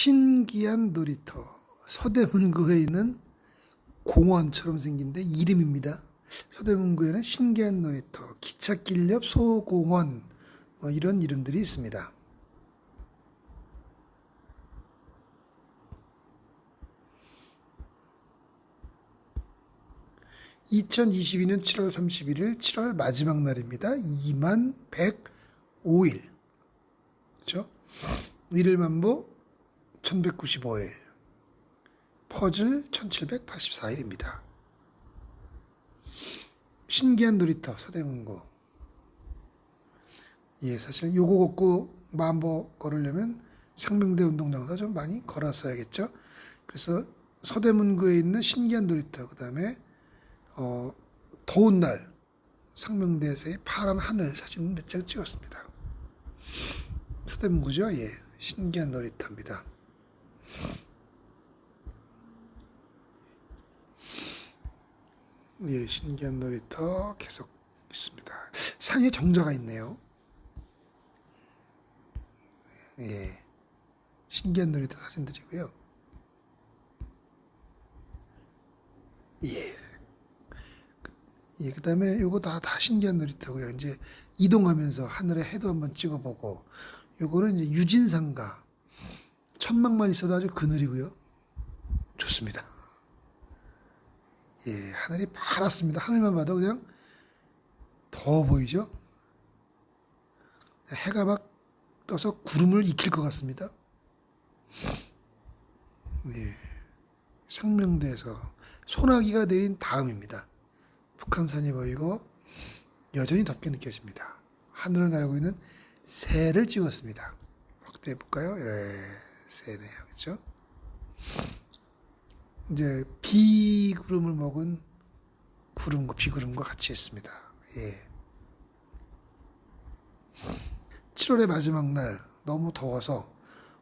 신기한 놀이터 서대문구에 있는 공원처럼 생긴 데 이름입니다. 서대문구에는 신기한 놀이터, 기찻길 옆 소공원 뭐 이런 이름들이 있습니다. (2022년 7월 31일) (7월) 마지막 날입니다 (2만 105일) 그렇죠 일일 만보 1195일 퍼즐 1784일입니다. 신기한 놀이터 서대문구 예 사실 요거 걷고 만보 걸으려면 상명대 운동장에서 좀 많이 걸었어야겠죠. 그래서 서대문구에 있는 신기한 놀이터 그 다음에 어, 더운 날 상명대에서의 파란 하늘 사진 몇 장 찍었습니다. 서대문구죠. 예. 신기한 놀이터입니다. 예, 신기한 놀이터 계속 있습니다. 산에 정자가 있네요. 예. 신기한 놀이터 사진들이고요. 예. 예, 그 다음에 요거 다, 다 신기한 놀이터고요. 이제 이동하면서 하늘에 해도 한번 찍어보고, 요거는 이제 유진상가. 천막만 있어도 아주 그늘이고요. 좋습니다. 예, 하늘이 파랗습니다. 하늘만 봐도 그냥 더워 보이죠? 해가 막 떠서 구름을 익힐 것 같습니다. 예, 상명대에서 소나기가 내린 다음입니다. 북한산이 보이고 여전히 덥게 느껴집니다. 하늘을 날고 있는 새를 찍었습니다. 확대해 볼까요? 이래 새네요, 그렇죠? 이제 비구름을 먹은 구름과 비구름과 같이 있습니다. 예. 7월의 마지막 날 너무 더워서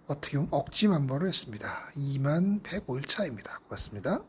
어떻게 보면 억지 만보를 했습니다. 2만 105일 차입니다. 고맙습니다.